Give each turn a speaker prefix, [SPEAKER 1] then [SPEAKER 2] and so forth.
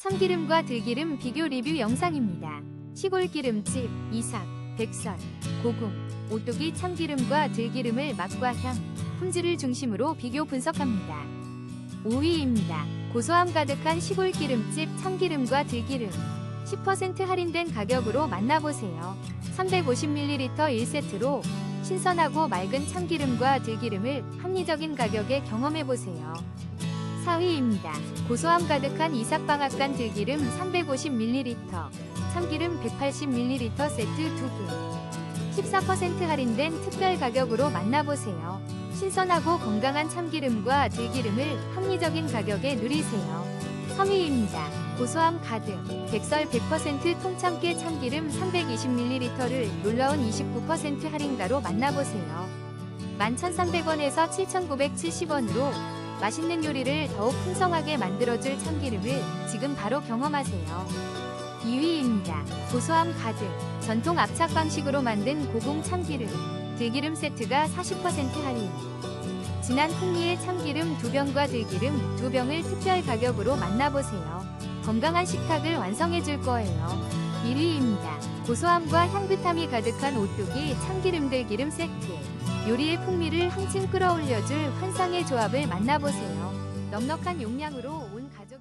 [SPEAKER 1] 참기름과 들기름 비교 리뷰 영상입니다. 시골 기름집, 이삭, 백설, 고궁, 오뚜기 참기름과 들기름을 맛과 향, 품질을 중심으로 비교 분석합니다. 5위입니다. 고소함 가득한 시골 기름집 참기름과 들기름. 10% 할인된 가격으로 만나보세요. 350ml 1세트로 신선하고 맑은 참기름과 들기름을 합리적인 가격에 경험해보세요. 4위입니다. 고소함 가득한 이삭방앗간 들기름 350ml, 참기름 180ml 세트 2개. 14% 할인된 특별 가격으로 만나보세요. 신선하고 건강한 참기름과 들기름을 합리적인 가격에 누리세요. 3위입니다. 고소함 가득, 백설 100% 통참깨 참기름 320ml를 놀라운 29% 할인가로 만나보세요. 11,300원에서 7,970원으로 맛있는 요리를 더욱 풍성하게 만들어줄 참기름을 지금 바로 경험하세요. 2위입니다. 고소함 가득, 전통 압착 방식으로 만든 고궁 참기름, 들기름 세트가 40% 할인. 진한 풍미의 참기름 2병과 들기름 2병을 특별 가격으로 만나보세요. 건강한 식탁을 완성해줄 거예요. 1위입니다. 고소함과 향긋함이 가득한 오뚜기 참기름 들 기름 세트. 요리의 풍미를 한층 끌어올려줄 환상의 조합을 만나보세요. 넉넉한 용량으로 온 가족